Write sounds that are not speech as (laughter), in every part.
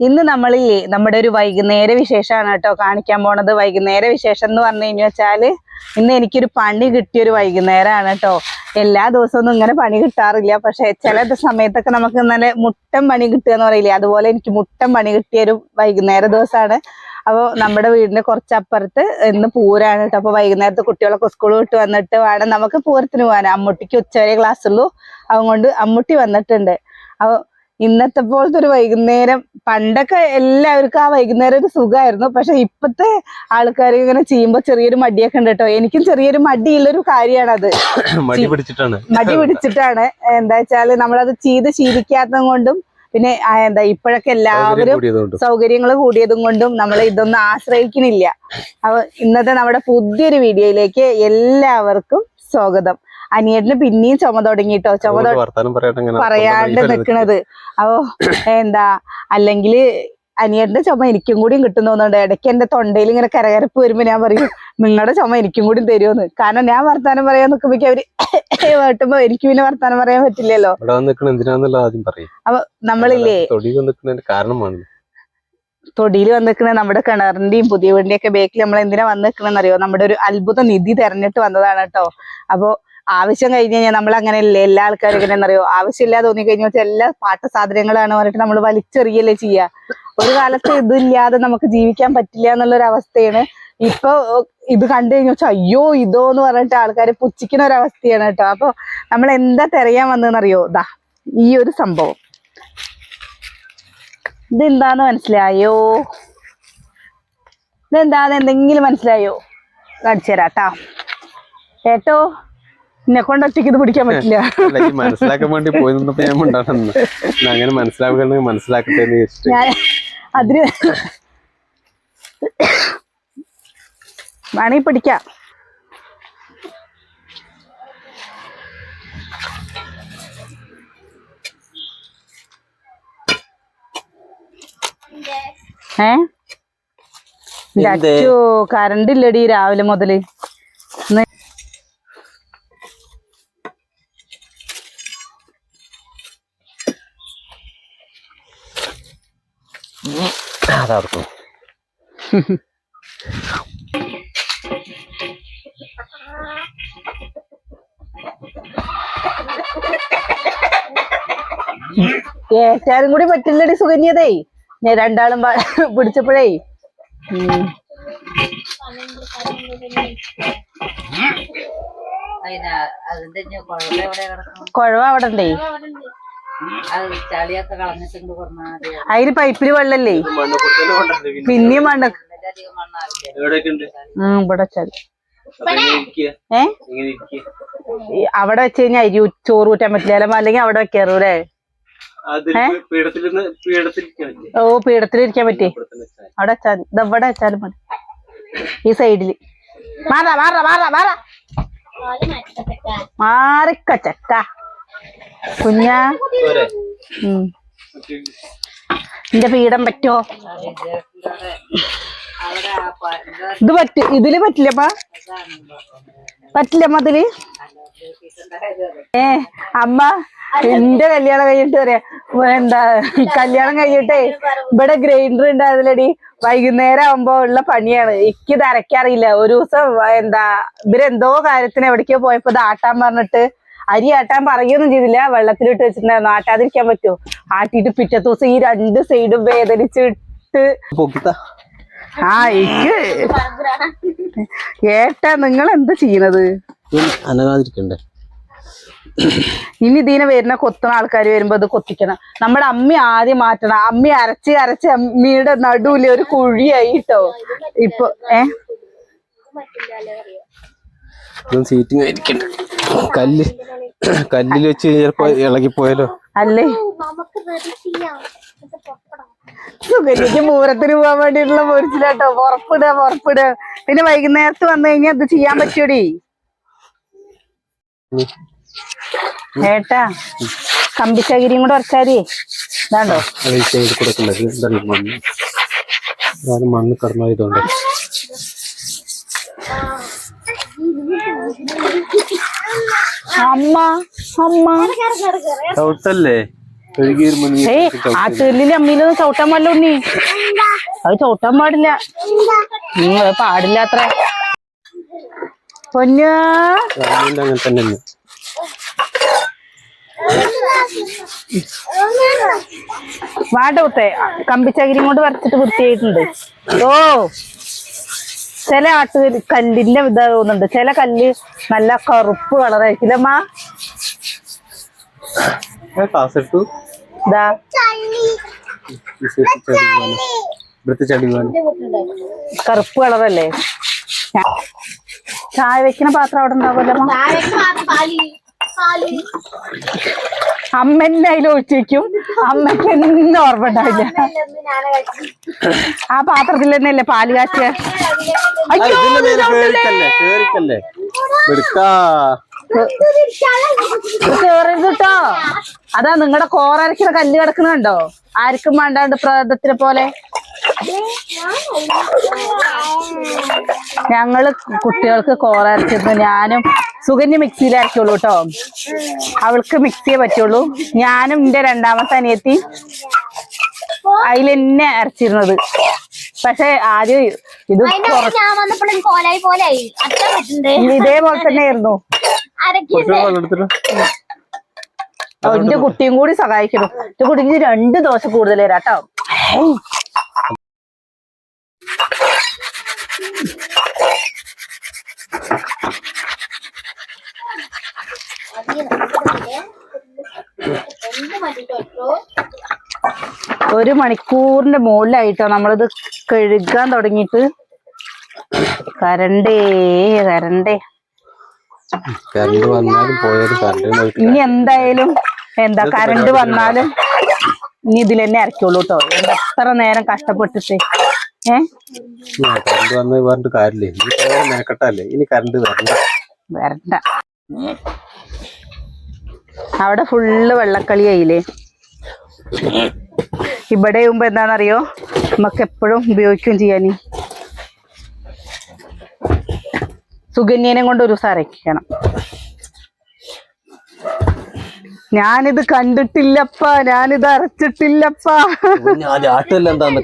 ഇന്ന് നമ്മളില്ലേ നമ്മുടെ ഒരു വൈകുന്നേര വിശേഷമാണ് കേട്ടോ കാണിക്കാൻ പോണത്. വൈകുന്നേര വിശേഷം എന്ന് പറഞ്ഞു കഴിഞ്ഞു വെച്ചാൽ ഇന്ന് എനിക്കൊരു പണി കിട്ടിയൊരു വൈകുന്നേരമാണ് കേട്ടോ. എല്ലാ ദിവസവും ഇങ്ങനെ പണി കിട്ടാറില്ല. പക്ഷെ ചില സമയത്തൊക്കെ നമുക്ക് ഇന്നലെ മുട്ടൻ പണി കിട്ടുക എന്ന് പറയില്ലേ? അതുപോലെ എനിക്ക് മുട്ടൻ പണി കിട്ടിയ ഒരു വൈകുന്നേര ദിവസമാണ്. അപ്പോൾ നമ്മുടെ വീടിന്റെ കുറച്ചപ്പുറത്ത് ഇന്ന് പൂരാണ് കേട്ടോ. അപ്പൊ വൈകുന്നേരത്ത് കുട്ടികളൊക്കെ സ്കൂൾ വിട്ട് വന്നിട്ട് വേണം നമുക്ക് പൂരത്തിന് പോകാൻ അമ്മുട്ടിക്ക് ഉച്ചവരെ ക്ലാസ് ഉള്ളൂ. അതുകൊണ്ട് അമ്മുട്ടി വന്നിട്ടുണ്ട്. അപ്പൊ ഇന്നത്തെ പോലത്തെ ഒരു വൈകുന്നേരം പണ്ടൊക്കെ എല്ലാവർക്കും ആ വൈകുന്നേരം ഒരു സുഖമായിരുന്നു. പക്ഷെ ഇപ്പത്തെ ആൾക്കാർ ഇങ്ങനെ ചെയ്യുമ്പോ ചെറിയൊരു മടിയൊക്കെ ഉണ്ട് കേട്ടോ. എനിക്കും ചെറിയൊരു മടിയുള്ളൊരു കാര്യമാണത് (coughs) മടി പിടിച്ചിട്ടാണ്. മടി പിടിച്ചിട്ടാണ്. എന്താ വെച്ചാൽ നമ്മളത് ചെയ്ത് ശീലിക്കാത്തത് കൊണ്ടും പിന്നെ എന്താ ഇപ്പോഴൊക്കെ എല്ലാവരും സൗകര്യങ്ങൾ കൂടിയതും കൊണ്ടും നമ്മൾ ഇതൊന്നും ആശ്രയിക്കുന്നില്ല. അപ്പൊ ഇന്നത്തെ നമ്മുടെ പുതിയൊരു വീഡിയോയിലേക്ക് എല്ലാവർക്കും സ്വാഗതം. അനിയേട്ടന് പിന്നെയും ചുമ തുടങ്ങിട്ടോ. ചുമ പറയാണ്ട് നിക്കണത്. അപ്പോ എന്താ അല്ലെങ്കിൽ അനിയന്റെ ചുമ എനിക്കും കൂടിയും കിട്ടും തോന്നുന്നുണ്ട്. ഇടയ്ക്ക് എന്റെ തൊണ്ടയിൽ ഇങ്ങനെ കരകരപ്പ് വരുമ്പോ ഞാൻ പറയും നിങ്ങളുടെ ചുമ എനിക്കും കൂടി തരുമെന്ന് കാരണം ഞാൻ വർത്താനം പറയാൻ നിക്കുമ്പോ അവർ (laughs) വേട്ടുമ്പോ എനിക്ക് പിന്നെ വർത്താനം പറയാൻ പറ്റില്ലല്ലോ. അപ്പൊ നമ്മളില്ലേ? തൊടിയിൽ വന്നിരിക്കുന്ന നമ്മുടെ കിണറിന്റെയും പുതിയ വീടിന്റെയും ഒക്കെ ബേക്കിൽ നമ്മൾ എന്തിനാ വന്നിരിക്കണെന്ന് അറിയോ നമ്മുടെ ഒരു അത്ഭുത നിധി തെരഞ്ഞിട്ട് വന്നതാണ് കേട്ടോ. അപ്പോ ആവശ്യം കഴിഞ്ഞ് കഴിഞ്ഞാൽ നമ്മൾ അങ്ങനെ അങ്ങനെയല്ലേ എല്ലാ ആൾക്കാരും ഇങ്ങനെ അറിയോ ആവശ്യമില്ലാതെ തോന്നി കഴിഞ്ഞാൽ എല്ലാ പാട്ട സാധനങ്ങളാണ് പറഞ്ഞിട്ട് നമ്മൾ വലിച്ചെറിയല്ലേ ചെയ്യുക ഒരു കാലത്ത് ഇതില്ലാതെ നമുക്ക് ജീവിക്കാൻ പറ്റില്ല എന്നുള്ള ഒരു അവസ്ഥയാണ്. ഇപ്പൊ ഇത് കണ്ടു കഴിഞ്ഞാൽ വെച്ചാൽ അയ്യോ ഇതോ എന്ന് പറഞ്ഞിട്ട് ആൾക്കാർ പുച്ഛിക്കുന്ന ഒരു അവസ്ഥയാണ് കേട്ടോ. അപ്പൊ നമ്മൾ എന്താ തെരയാൻ വന്നതെന്നറിയോ? ദാ ഈ ഒരു സംഭവം. ഇതെന്താന്ന് മനസ്സിലായോ? ഇതെന്താന്ന് എന്തെങ്കിലും മനസ്സിലായോ? കാണിച്ചു തരാട്ടാ ഏട്ടോ എന്നെ കൊണ്ട് ഒറ്റയ്ക്ക് ഇത് പിടിക്കാൻ പറ്റില്ല. ഈ മനസ്സിലാക്കാൻ വേണ്ടി പോയി നിന്നപ്പോ ഞാൻ ഉണ്ടാകുന്നു അങ്ങനെ മനസ്സിലാക്കണമെങ്കിൽ മനസ്സിലാക്കട്ടെ എന്ന് വിചാരിച്ചിട്ട്. ഞാൻ അതിന് വേണമെങ്കിൽ പിടിക്കാം. ഏ? കറണ്ട് ഇല്ലടി രാവിലെ മുതൽ. അതാർക്കും ഏറ്റാരും കൂടി പറ്റില്ലടി സുകന്യതേ. ഞാൻ രണ്ടാളും (laughs) പിടിച്ചപ്പോഴേ. കുഴവ അവിടെ ഉണ്ടേ അതിന് പൈപ്പിൽ വെള്ളല്ലേ? പിന്നെയും വേണ്ട ഇവിടെ വെച്ചാൽ ഏ? അവിടെ വെച്ച് കഴിഞ്ഞാൽ അരി ചോറ് ഊറ്റാൻ പറ്റില്ല. അല്ല അല്ലെങ്കിൽ അവിടെ വെക്കാറൂല്ലേ ഓ പീഠത്തിലിരിക്കാൻ പറ്റേ. അവിടെ വെച്ചാൽ ഇവിടെ വെച്ചാലും മതി. ഈ സൈഡിൽ. മാറാ മാറാ മാറാ മാറാ. മാറിക്ക ചക്ക കുഞ്ഞാ? എന്റെ പീഠം പറ്റോ? ഇത് പറ്റ ഇതിൽ പറ്റില്ലപ്പാ പറ്റില്ല മതിൽ ഏ അമ്മ എന്റെ കല്യാണം കഴിഞ്ഞിട്ട് പറയാ എന്താ കല്യാണം കഴിഞ്ഞിട്ടേ ഇവിടെ ഗ്രൈൻഡർ ഉണ്ടായിരുന്നില്ലടി. വൈകുന്നേരം ആവുമ്പോ ഉള്ള പണിയാണ്. എനിക്ക് ഇത് അരയ്ക്കാറിയില്ല ഒരു ദിവസം എന്താ ഇവരെന്തോ കാര്യത്തിന് എവിടേക്കോ പോയപ്പോ ഇത് ആട്ടാൻ പറഞ്ഞിട്ട് അരി ആട്ടാൻ പറയുകയൊന്നും ചെയ്തില്ല. വെള്ളത്തിലിട്ട് വെച്ചിട്ടുണ്ടായിരുന്നു. ആട്ടാതിരിക്കാൻ പറ്റുമോ? ആട്ടിയിട്ട് പിറ്റത്തെ ദിവസം ഈ രണ്ട് സൈഡും വേദനിച്ചിട്ട്. ആ എനിക്ക് ഏട്ടാ നിങ്ങൾ എന്താ ചെയ്യണത്? അനങ്ങാതിരിക്കണ്ടേ. ഇനി ഇതിനെ വരുന്ന കൊത്തണ ആൾക്കാർ വരുമ്പോ അത് കൊത്തിക്കണം. നമ്മുടെ അമ്മി ആദ്യം മാറ്റണം. അമ്മി അരച്ച് അരച്ച് അമ്മിയുടെ നടുവിൽ ഒരു കുഴിയായി കേട്ടോ. ഇപ്പൊ ഏ? ഇതൊന്നും സീറ്റിംഗ് ആയിരിക്കണ്ട. കല്ല് കല്ലിൽ വെച്ച് ചിലപ്പോ ഇളകിപ്പോയാലോ? അല്ലേ? സുഗന്യക്ക് പൂരത്തിന് പോകാൻ വേണ്ടിട്ടുള്ള പൊരിച്ചില്ലാട്ടോ ഉറപ്പിട പുറപ്പിടുക പിന്നെ വൈകുന്നേരത്ത് വന്നു കഴിഞ്ഞാൽ ഇത് ചെയ്യാൻ പറ്റൂടി. ഏട്ടാ കമ്പിശകരിയും കൂടെ ഉറച്ചാരി ഇതാണ്ടോ? മണ്ണ് കടന്നായതുകൊണ്ട്. അമ്മ അമ്മ. നീ ഏയ് ആട്ടുകല്ലിൽ അമ്മയിലൊന്നും ചവിട്ടാൻ പാടില്ല ഉണ്ണി. അത് ചവിട്ടാൻ പാടില്ല. നിങ്ങൾ പാടില്ല അത്ര. പൊന്നു? അങ്ങനെ തന്നെ അല്ലേ. വാട്ടൂത്തെ കമ്പിച്ചകിരിയും കൊണ്ട് വരച്ചിട്ട് വൃത്തിയായിട്ടുണ്ട്. ഓ. ചില ആട്ട് കല്ലിന്റെ ഇത് തോന്നുന്നുണ്ട്. ചില കല്ല് നല്ല കറുപ്പ് കളറായിരിക്കില്ലമ്മ കറുപ്പ് കളറല്ലേ? ചായ വെക്കണ പാത്രം അവിടെ ഉണ്ടാവുമല്ലോ അമ്മ എന്നെ അതിൽ ഒഴിച്ചിരിക്കും. അമ്മയ്ക്ക് എന്നും ഓർമ്മ ഉണ്ടാവില്ല. ആ പാത്രത്തിൽ തന്നെയല്ലേ പാൽ കാച്ചിയ അതാ നിങ്ങളുടെ കോറരയ്ക്കുന്ന കല്ല് കിടക്കുന്നുണ്ടോ ആർക്കും വേണ്ടാണ്ട് പ്രേതത്തിനെ പോലെ. ഞങ്ങൾ കുട്ടികൾക്ക് കോറരച്ചത് ഞാനും സുഗന്യ മിക്സിയിൽ അരക്കുള്ളൂ കേട്ടോ അവൾക്ക് മിക്സിയെ പറ്റുള്ളൂ. ഞാനും എന്റെ രണ്ടാമത്തെ അനിയത്തി അതിൽ തന്നെ അരച്ചിരുന്നത്. പക്ഷെ ആദ്യം ഇത് ഇതേപോലെ തന്നെ ആയിരുന്നു. എന്റെ കുട്ടിയും കൂടി സഹായിക്കണം. എന്റെ കുട്ടിക്ക് രണ്ട് ദോശ കൂടുതൽ ഒരു മണിക്കൂറിന്റെ മുകളിലായിട്ടോ നമ്മളിത് കഴുകാൻ തുടങ്ങിയിട്ട്. കരണ്ടേ കരണ്ടേ. കരണ്ട് വന്നാലും പോയാലും ഇനി എന്തായാലും എന്താ കരണ്ട് വന്നാലും ഇനി ഇതിൽ തന്നെ ഇറക്കിയുള്ളൂ കേട്ടോ എത്ര നേരം കഷ്ടപ്പെട്ടിട്ട്. കറണ്ട് വന്ന് പറഞ്ഞിട്ട് കാര്യമില്ലേ. ഇനി കറണ്ട് വരണ്ട. വരണ്ട. അവിടെ ഫുള്ള് വെള്ളക്കളി ആയില്ലേ? ഇവിടെ ആകുമ്പോ എന്താണെന്നറിയോ? നമുക്ക് എപ്പോഴും ഉപയോഗിക്കുകയും ചെയ്യാൻ. സുകന്യനെ കൊണ്ട് ഒരു അരയ്ക്കണം. ഞാനിത് കണ്ടിട്ടില്ലപ്പാ ഞാനിത് അരച്ചിട്ടില്ലപ്പാ. ഞാൻ എന്താന്ന്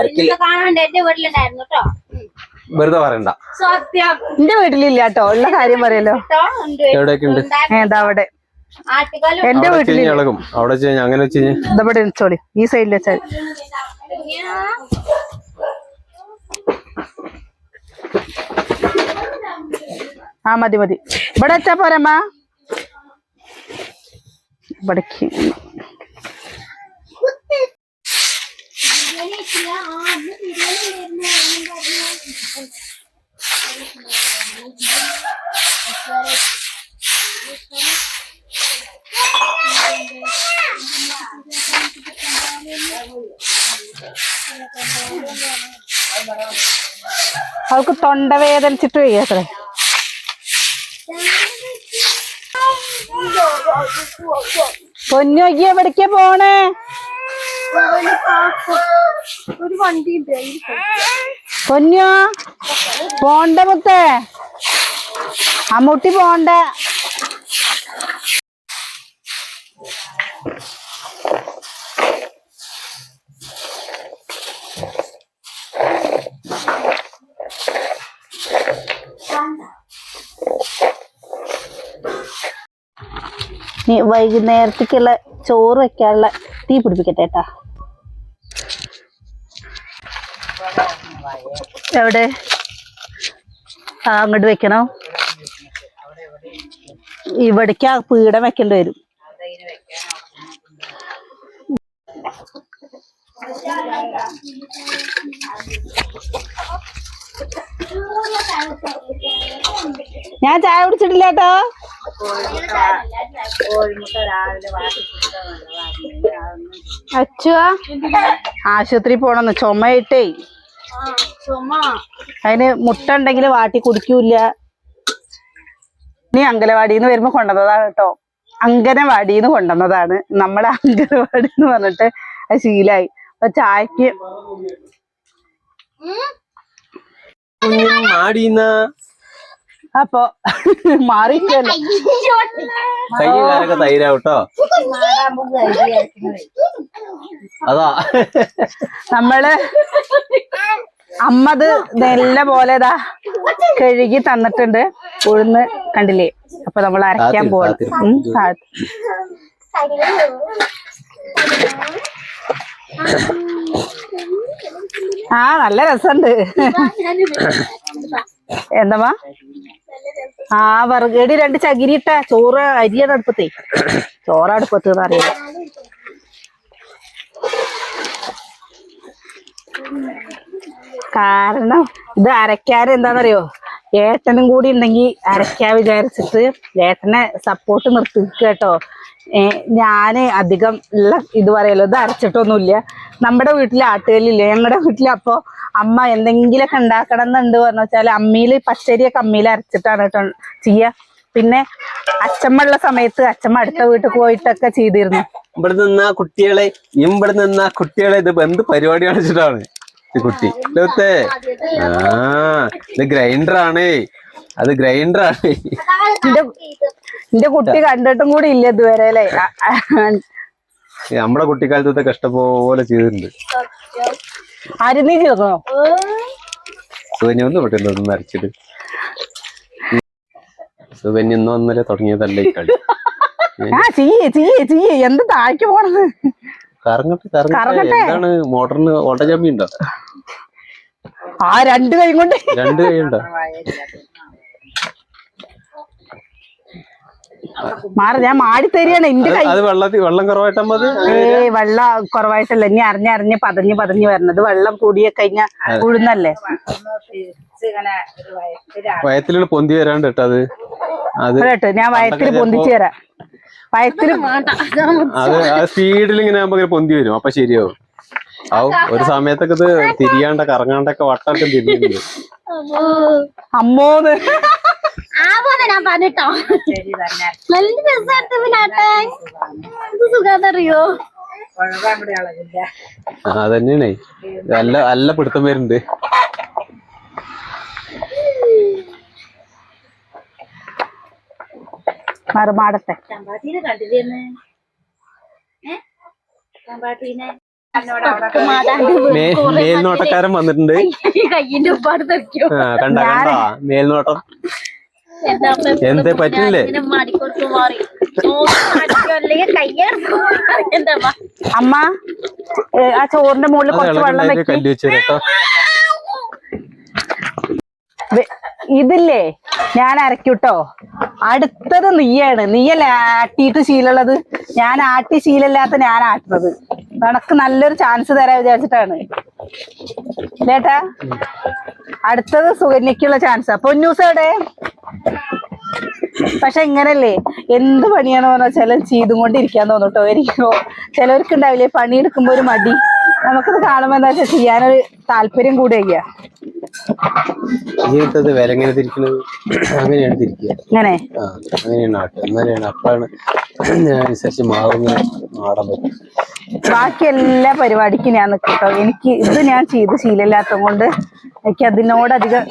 അരക്കില്ല. കാണാണ്ട് എന്റെ വീട്ടിലുണ്ടായിരുന്നു കേട്ടോ വെറുതെ പറയണ്ട. സത്യം. എന്റെ വീട്ടിലില്ല കേട്ടോ ഉള്ള കാര്യം പറയല്ലോ. എവിടെയൊക്കെ ഉണ്ട്. ഏതാ അവിടെ? എന്റെ ഇളകും അവിടെ അങ്ങനെ ഇതവിടെ വെച്ചോളി ഈ സൈഡിൽ വെച്ചാൽ ആ മതി മതി. ഇവിടെ വെച്ചാ പോരമ്മ. ഇവിടേക്ക് അവൾക്ക് തൊണ്ട വേദനിച്ചിട്ട് വയ്യാത്രേ പൊന്നോക്കി എവിടേക്കാ പോണേ? ഒരു വണ്ടി പൊന്നോ പോണ്ട മുത്തേ. അമ്മൂട്ടി പോണ്ട. നീ വൈകുന്നേരത്തേക്കുള്ള ചോറ് വെക്കാനുള്ള തീ പിടിപ്പിക്കട്ടെ കേട്ടാ എവിടെ? ആ അങ്ങോട്ട് വെക്കണോ? ഇവിടേക്ക് ആ പീഠം വെക്കേണ്ടി വരും. ഞാൻ ചായ കുടിച്ചിട്ടില്ല കേട്ടോ. അച്ചുവാ ആശുപത്രി പോണെന്ന് ചുമയിട്ടേ. ചുമ അതിന് മുട്ട ഉണ്ടെങ്കിൽ വാട്ടി കുടിക്കൂല നീ അങ്കലവാടിന്ന് വരുമ്പോ കൊണ്ടുവന്നതാണ് കേട്ടോ. അങ്കനവാടിന്ന് കൊണ്ടുവന്നതാണ്. നമ്മുടെ അങ്കനവാടി എന്ന് പറഞ്ഞിട്ട് ശീലായി. അപ്പൊ ചായക്ക് മാടിന്ന. അപ്പൊ മാറിയിട്ടല്ലോ. കൈ കാലൊക്കെ തൈരാവട്ടോ? അതാ. നമ്മൾ അമ്മത് നല്ല പോലെ ഇതാ കഴുകി തന്നിട്ടുണ്ട്. ഉഴുന്ന് കണ്ടില്ലേ? അപ്പൊ നമ്മൾ അരയ്ക്കാൻ പോകണം താഴത്ത്. ആ നല്ല രസമുണ്ട് എന്താ ആ വറുകടി രണ്ട് ചകിരി ഇട്ട ചോറ് അരിയാണ് അടുപ്പത്തേ. ചോറ് അടുപ്പത്ത് അറിയാം കാരണം ഇത് അരയ്ക്കാൻ എന്താണെന്നറിയോ ഏട്ടനും കൂടി ഉണ്ടെങ്കിൽ അരയ്ക്കാൻ വിചാരിച്ചിട്ട് ഏട്ടനെ സപ്പോർട്ട് നിർത്തി കേട്ടോ ഞാൻ അധികം ഉള്ള ഇത് പറയല്ലോ ഇത് അരച്ചിട്ടൊന്നുമില്ല. നമ്മുടെ വീട്ടിലെ ആട്ടുകല്ലില്ല? ഞങ്ങളുടെ വീട്ടിൽ അപ്പോൾ അമ്മ എന്തെങ്കിലുമൊക്കെ ഉണ്ടാക്കണം എന്നുണ്ട് പറഞ്ഞു വെച്ചാൽ അമ്മിയിൽ പച്ചരിയൊക്കെ അമ്മിയിൽ അരച്ചിട്ടാണ് കേട്ടോ ചെയ്യുക പിന്നെ അച്ഛമ്മ ഉള്ള സമയത്ത് അച്ഛമ്മ അടുത്ത വീട്ടിൽ പോയിട്ടൊക്കെ ചെയ്തിരുന്നു. ഇവിടെ നിന്ന കുട്ടികളെ ഇവിടെ നിന്ന കുട്ടികളെ ഇത് എന്ത് പരിപാടി കാണിച്ചിട്ടാണ് ഈ കുട്ടി? ആ ഇത് ഗ്രൈൻഡർ ആണേ അത് ഗ്രൈൻഡർ ആണ് എന്റെ കുട്ടി കണ്ടിട്ടും കൂടി ഇല്ല ഇതുവരെ അല്ലേ? നമ്മളെ കുട്ടിക്കാലത്തെ കഷ്ടപോലെ ചെയ്തിട്ടുണ്ട്. ആരും നീ ചേർക്കണോ സുകന്യ ഒന്നും വിട്ടില്ല ഒന്നും അരച്ചിട്ട് സുകന്യ ഇന്ന് തുടങ്ങിയതല്ലേ കളി? ആ ചെയ്യേ ചെയ്യേ ചെയ്യേ. എന്ത് താഴേക്ക് പോണത്? കറങ്ങട്ടെ കറങ്ങട്ടെ. എന്താണ് മോട്ടറിന് ഓട്ടജാമ്പി ഉണ്ടോ? ആ രണ്ട് കൈ കൊണ്ട്. രണ്ട് കൈയുണ്ടോ? മാറി ഞാൻ മാടി തരികയാണ് എന്റെ കൈ അത് വെള്ളത്തിൽ വെള്ളം കുറവായിട്ടാകുമ്പോ അത് ഏയ് വെള്ളം കുറവായിട്ടല്ല ഇനി അറിഞ്ഞറിഞ്ഞ് പതഞ്ഞ് പതഞ്ഞ് വരണത്. വെള്ളം കൂടിയ കഴിഞ്ഞ ഉഴുന്നല്ലേ? വയത്തിലുള്ള പൊന്തി വരാണ്ട് കേട്ടത് അത് അത് കേട്ടോ ഞാൻ വയത്തിൽ പൊന്തിച്ചു തരാം. വയത്തിൽ സ്പീഡിൽ ഇങ്ങനെ ആകുമ്പോ ഇങ്ങനെ പൊന്തി വരും. അപ്പൊ ശരിയാവും. ആവും ഒരു സമയത്തൊക്കെ ഇത് തിരിയാണ്ട കറങ്ങാണ്ടൊക്കെ വട്ടൊക്കെ തിരിഞ്ഞു അമ്മോന്ന്. ആ പോലെ ഞാൻ പറഞ്ഞിട്ടോ. നല്ല രസമായിട്ട് പിന്നാട്ടെ എന്ത് സുഖാന്നറിയോ? അതന്നെയാണേ. നല്ല നല്ല പിടുത്തം വരുന്നുണ്ട്. മറുമാടത്തെ മേൽനോട്ടക്കാരൻ വന്നിട്ടുണ്ട്. കയ്യിന്റെ ഉപ്പാട് കണ്ട കണ്ട. മേൽനോട്ടം. എന്ത് പറ്റില്ലേ? അമ്മ ആ ചോറിന്റെ മുകളിൽ കുറച്ച് വെള്ളം വെക്കും. ഇതില്ലേ? ഞാൻ അരക്കൂട്ടോ അടുത്തത് നീയാണ്. നീയല്ലേ ആട്ടിയിട്ട് ശീലമുള്ളത്? ഞാൻ ആട്ടി ശീലമില്ലാത്ത ഞാൻ ആട്ടുന്നത്. നിനക്ക് നല്ലൊരു ചാൻസ് തരാൻ വിചാരിച്ചിട്ടാണ്. ചേട്ടാ അടുത്തത് സുകന്യക്കുള്ള ചാൻസാ പൊന്നൂസ് എവിടെ? പക്ഷെ ഇങ്ങനല്ലേ എന്ത് പണിയാണോ പറഞ്ഞാൽ ചില ചെയ്തും കൊണ്ടിരിക്കാൻ തോന്നുട്ടോ. എനിക്ക് ചിലവർക്ക് ഉണ്ടാവില്ലേ പണിയെടുക്കുമ്പോ ഒരു മടി. നമുക്കത് കാണുമ്പോ എന്താ വെച്ചാൽ ചെയ്യാനൊരു താല്പര്യം കൂടെയ്യ ജീവിതത്തിൽ വില എങ്ങനെ തിരിക്കുന്നത് അങ്ങനെയാണ് തിരിക്കുക. അങ്ങനെയാണ് ആട്ടുക അതിനനുസരിച്ച് മാറുന്ന മാടാൻ പറ്റും. ബാക്കി എല്ലാ പരിപാടിക്കും ഞാൻ നിൽക്കട്ടോ എനിക്ക് ഇത് ഞാൻ ചെയ്ത് ശീലമില്ലാത്തത് കൊണ്ട് എനിക്ക് അതിനോടധികം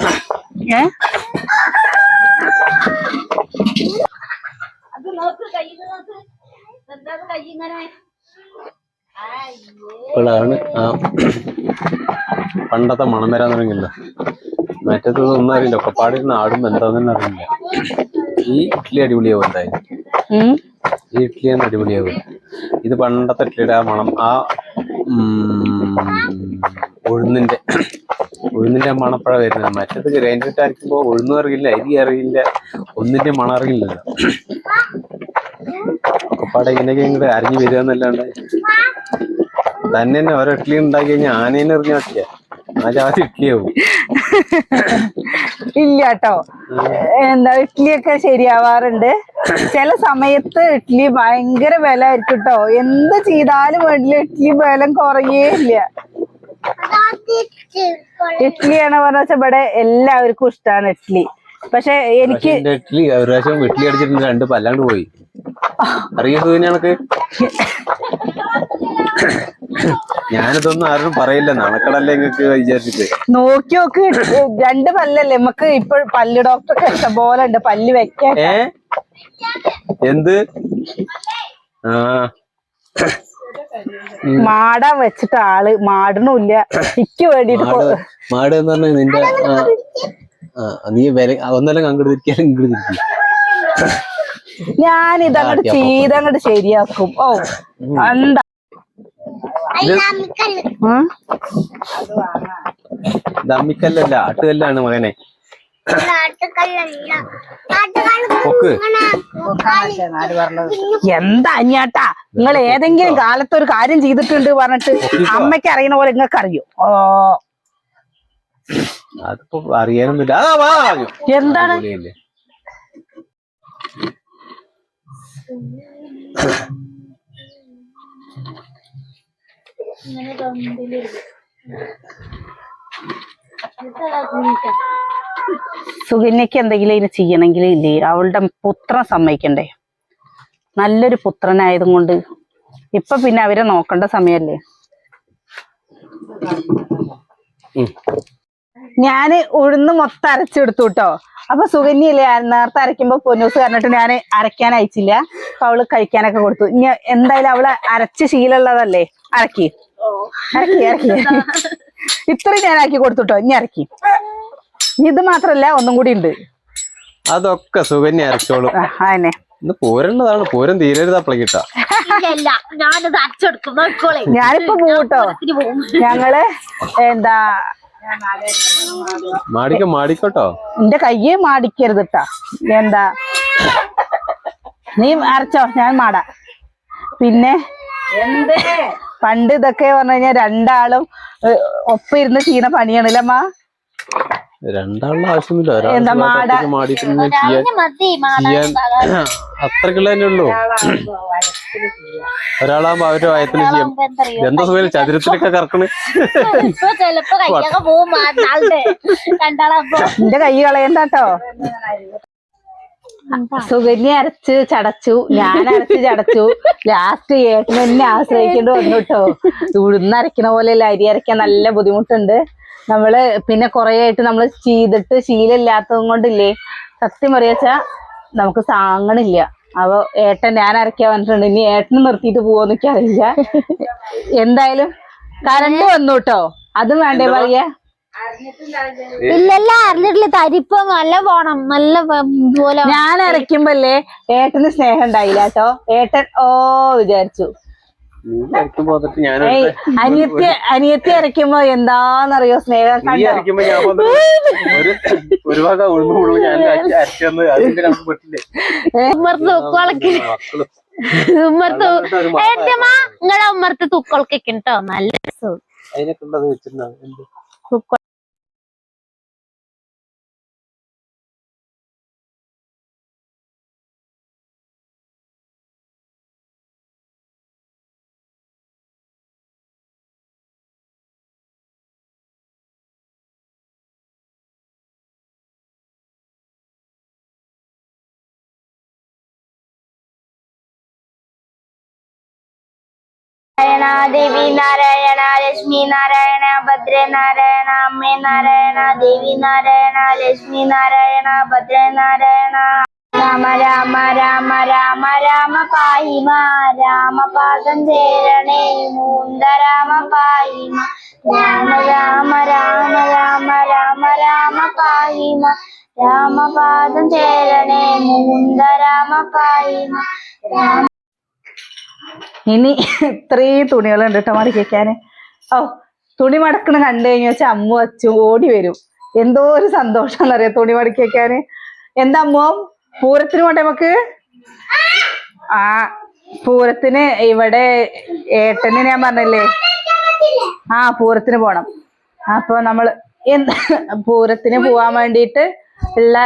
ഏ? ഇപ്പോഴാണ് ആ പണ്ടത്തെ മണം വരാൻ തുടങ്ങില്ല മറ്റേത് ഒന്നും അറിയില്ല. ഒക്കെപ്പാടിരുന്ന് ആടുമ്പോ എന്താന്ന് അറിയില്ല. ഈ ഇഡ്ഡലി അടിപൊളിയാവും എന്തായാലും ഈ ഇഡ്ഡലിയാണ് അടിപൊളിയാവും ഇത് പണ്ടത്തെ ഇഡ്ഡലിയുടെ ആ മണം. ആ ഉഴുന്നിന്റെ ഉഴുന്നിന്റെ മണപ്പഴ വരുന്നത് മറ്റത് ഗ്രൈൻഡറിട്ട് അരയ്ക്കുമ്പോ ഉഴുന്നും അറിയില്ല അരി അറിയില്ല ഒന്നിന്റെ മണം അറിയില്ലല്ലോ ഒക്കെപ്പാടെ ഇങ്ങനെയൊക്കെ ഇങ്ങോട്ട് അരിഞ്ഞ് വരിക എന്നല്ലാണ്ട്. തന്നെ തന്നെ ഓരോ ഇഡ്ഡലി ഉണ്ടാക്കി കഴിഞ്ഞാൽ ആനേനെ എറിഞ്ഞ ഇല്ല കേട്ടോ എന്താ ഇഡ്ഡലിയൊക്കെ ശരിയാവാറുണ്ട്. ചില സമയത്ത് ഇഡ്ഡലി ഭയങ്കര വില ആയിരിക്കും കേട്ടോ എന്ത് ചെയ്താലും വേണ്ടില്ല ഇഡ്ഡലി ബലം കുറയേ ഇഡ്ഡലി ആണ് പറഞ്ഞ വെച്ചാൽ ഇവിടെ എല്ലാവർക്കും ഇഷ്ടമാണ് ഇഡ്ഡലി പക്ഷെ എനിക്ക് ഇഡ്ഡലി ഒരു പ്രാവശ്യം ഇഡ്ഡലി അടിച്ചിട്ടുണ്ട് രണ്ട് പല്ലാണ്ട് പോയി. അറിയാം കണക്ക് (coughs) ഞാനിതൊന്നും ആരും പറയില്ല. നാണക്കടല്ലേ നിങ്ങക്ക് വിചാരിച്ചിട്ട്. നോക്കി നോക്ക് രണ്ട് പല്ലല്ലേ. നമുക്ക് ഇപ്പോൾ പല്ല് ഡോക്ടർക്ക് ഇഷ്ടം പോലെ ഉണ്ട്. പല്ല് വെക്കാൻ. ഏ? എന്ത്? ആ. മാടാൻ വെച്ചിട്ട് ആൾ. മാടണില്ല ഇക്ക് വേണ്ടിട്ട് മാട് മാട് എന്ന് പറഞ്ഞ നിന്റെ നീ വില ഒന്നെല്ലാം അങ്ങോട്ട് തിരിക്കാനും ഇങ്ങോട്ട് തിരിക്കും ഞാൻ ഇതങ്ങോട്ട് ചെയ്തങ്ങോട്ട് ശരിയാക്കും. ഓ എന്താ? ദമ്മിക്കല്ലല്ല ആട്ടുകല്ലാണ് മകനെ. എന്താ അഞ്ഞാട്ടാ നിങ്ങൾ ഏതെങ്കിലും കാലത്ത് ഒരു കാര്യം ചെയ്തിട്ടുണ്ട് പറഞ്ഞിട്ട് അമ്മയ്ക്ക് അറിയണ പോലെ നിങ്ങൾക്ക് അറിയോ ഓ. അതിപ്പോ അറിയാനൊന്നുമില്ല. ആ എന്താണ് സുകന്യക്ക് എന്തെങ്കിലും ഇതിന് ചെയ്യണമെങ്കിൽ ഇല്ലേ? അവളുടെ പുത്രൻ സമ്മതിക്കണ്ടേ? നല്ലൊരു പുത്രനായതും കൊണ്ട്. ഇപ്പൊ പിന്നെ അവരെ നോക്കണ്ട സമയല്ലേ. ഞാൻ ഉഴുന്ന് മൊത്തം അരച്ചെടുത്തു കേട്ടോ അപ്പൊ സുഗന്യല്ലേ നേരത്തെ അരയ്ക്കുമ്പോ പൊന്നൂസ് പറഞ്ഞിട്ട് ഞാൻ അരയ്ക്കാൻ അയച്ചില്ല. അപ്പൊ അവൾ കഴിക്കാനൊക്കെ കൊടുത്തു. ഇനി എന്തായാലും അവൾ അരച്ച് ശീലമുള്ളതല്ലേ? അരക്കി. അരക്കി ഇറക്കി (laughs) ഇത്രയും ഞാൻ ആക്കി കൊടുത്തുട്ടോ. ഇനി ഇറക്കി. ഇത് മാത്രല്ല ഒന്നും കൂടി ഉണ്ട്. അതൊക്കെ സുകന്യ അരച്ചോളും. അതന്നെ. ഇന്ന് പോരേണ്ടതാണ്. പൂരം തീരരുത് അപ്പളേക്കിട്ടാ ഞാനിപ്പോ പോട്ടോ? ഞങ്ങൾ എന്താ? മാടിക്കോ മാടിക്കോട്ടോ. എന്റെ കയ്യെ മാടിക്കരുത് കേട്ടാ എന്താ? നീ അരച്ചോ ഞാൻ മാടാ. പിന്നെ? പണ്ട് ഇതൊക്കെ പറഞ്ഞു കഴിഞ്ഞാൽ രണ്ടാളും ഒപ്പിരുന്ന് ഒപ്പം ഇരുന്ന് ചെയ്യുന്ന പണിയാണല്ലേ അമ്മ? രണ്ടാളുടെ ആവശ്യമില്ല അത്രക്കുള്ള തന്നെ ഉള്ളൂ. ഒരാളാകുമ്പോ അവരുടെ വയത്തിൽ ചെയ്യാം. എന്താ സുഖം ചതുരത്തിലൊക്കെ കറക്കണ്. എന്റെ കൈ കളയണ്ടാട്ടോ സുകന്യ അരച്ച് ചടച്ചു ഞാൻ അരച്ച് ചടച്ചു. ലാസ്റ്റ് ഏട്ടനെ എന്നെ ആശ്രയിക്കേണ്ടി വന്നു കേട്ടോ. ഉഴുന്ന് അരക്കണ പോലെയല്ല അരി അരയ്ക്കാൻ നല്ല ബുദ്ധിമുട്ടുണ്ട്. നമ്മൾ പിന്നെ കുറെ ആയിട്ട് നമ്മൾ ചെയ്തിട്ട് ശീലമില്ലാത്തതും കൊണ്ടില്ലേ? സത്യം പറയാച്ചാ നമുക്ക് താങ്ങണില്ല അപ്പൊ ഏട്ടൻ ഞാൻ അരയ്ക്കാൻ വന്നിട്ടുണ്ട്. ഇനി ഏട്ടൻ നിർത്തിയിട്ട് പോവോന്ന് അറിയില്ല എന്തായാലും കറണ്ട് വന്നു കേട്ടോ. അതും വേണ്ടേ പറയാ? ഇല്ലല്ല അറിഞ്ഞിട്ടില്ല. തരിപ്പ് നല്ല പോണം. നല്ല പോലെ ഞാൻ അരയ്ക്കുമ്പല്ലേ ഏട്ടന് സ്നേഹം ഉണ്ടായില്ല കേട്ടോ. ഏട്ടൻ ഓ വിചാരിച്ചു. നീ അരക്കുമ്പോ ഞാൻ അനിയത്തി അനിയത്തി അരയ്ക്കുമ്പോ എന്താന്നറിയോ സ്നേഹം ഉമ്മർത്ത് ഒരു ഒരു വക ഉഴുന്നു ഉള്ളു नारायण देवी नारायण, लक्ष्मी नारायण भद्रे नारायण अम्मे नारायण, देवी नारायण, लक्ष्मी नारायण भद्रे नारायण राम राम राम राम राम पाईमा राम पादं धेरणे मुंद राम पाईमा राम राम राम राम राम राम पाईमा राम पादं धेरणे मुंद राम पाईमा राम ഇനി ഇത്രയും തുണികളുണ്ട് കേട്ടോ മടക്കിക്കാന് ഓ തുണി മടക്കണ കണ്ടു കഴിഞ്ഞു വെച്ചാൽ അമ്മ അച്ഛൻ ഓടി വരും. എന്തോ ഒരു സന്തോഷം എന്നറിയാം തുണി മടക്കി വെക്കാൻ എന്താ അമ്മോ? പൂരത്തിന് പോട്ടെ നമുക്ക് ആ പൂരത്തിന് ഇവിടെ ഏട്ടന് ഞാൻ പറഞ്ഞില്ലേ? ആ പൂരത്തിന് പോണം. അപ്പൊ നമ്മൾ എന്ത് പൂരത്തിന് പോവാൻ വേണ്ടിയിട്ട് ഉള്ള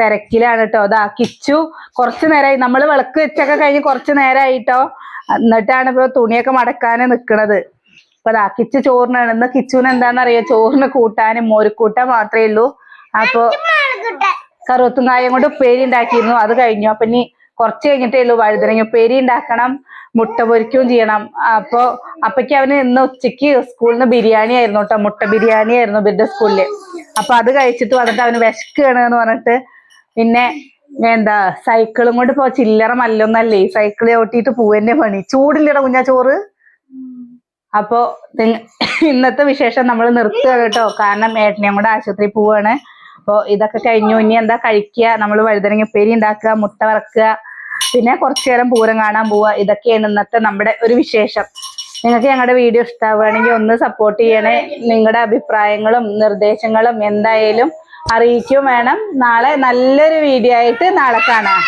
തിരക്കിലാണ് കേട്ടോ. അതാ കിച്ചു. കുറച്ചു നേരമായി നമ്മൾ വിളക്ക് വെച്ചൊക്കെ കഴിഞ്ഞ് കുറച്ചു നേരമായിട്ടോ എന്നിട്ടാണ് ഇപ്പൊ തുണിയൊക്കെ മടക്കാന് നിക്കണത്. അപ്പൊ അതാ കിച്ചു ചോറിനാണ്. ഇന്ന് കിച്ചുവിന് എന്താണെന്നറിയോ? ചോറിന് കൂട്ടാനും മോരുക്കൂട്ടാൻ മാത്രമേ ഉള്ളൂ. അപ്പൊ കറുവത്തും കായം കൊണ്ട് ഉപ്പേരി ഉണ്ടാക്കിയിരുന്നു. അത് കഴിഞ്ഞു. അപ്പൊ ഇനി കുറച്ച് കഴിഞ്ഞിട്ടേ ഉള്ളൂ വഴുതനങ്ങ ഉപ്പേരി ഉണ്ടാക്കണം. മുട്ട പൊരിക്കുകയും ചെയ്യണം. അപ്പൊ അപ്പയ്ക്ക് അവന് ഇന്ന് ഉച്ചയ്ക്ക് സ്കൂളിൽ നിന്ന് ബിരിയാണി ആയിരുന്നു കേട്ടോ. മുട്ട ബിരിയാണി ആയിരുന്നു ഇവരുടെ സ്കൂളിൽ. അപ്പൊ അത് കഴിച്ചിട്ട് വന്നിട്ട് അവന് വിശക്കുകയാണ് എന്ന് പറഞ്ഞിട്ട് പിന്നെ എന്താ സൈക്കിളും കൊണ്ട് പോ ചില്ലറ മല്ലൊന്നല്ലേ. സൈക്കിൾ ചവിട്ടിയിട്ട് പൂവന്റെ പണി. ചൂടില്ലട കുഞ്ഞാ ചോറ്. അപ്പോ ഇന്നത്തെ വിശേഷം നമ്മൾ നിർത്തുക കേട്ടോ. കാരണം ഏട്ടനെയും കൂടെ ആശുപത്രി പോവാണ്. അപ്പൊ ഇതൊക്കെ കഴിഞ്ഞു. ഇനി എന്താ കഴിക്കുക? നമ്മൾ വഴുതനങ്ങ ഉപ്പേരി ഉണ്ടാക്കുക മുട്ട വറക്കുക പിന്നെ കുറച്ചു നേരം പൂരം കാണാൻ പോവുക. ഇതൊക്കെയാണ് ഇന്നത്തെ നമ്മുടെ ഒരു വിശേഷം. നിങ്ങൾക്ക് ഞങ്ങളുടെ വീഡിയോ ഇഷ്ടമാവുകയാണെങ്കിൽ ഒന്ന് സപ്പോർട്ട് ചെയ്യണേ. നിങ്ങളുടെ അഭിപ്രായങ്ങളും നിർദ്ദേശങ്ങളും എന്തായാലും അറിയിക്കും വേണം. നാളെ നല്ലൊരു വീഡിയോ ആയിട്ട് നാളെ കാണാം.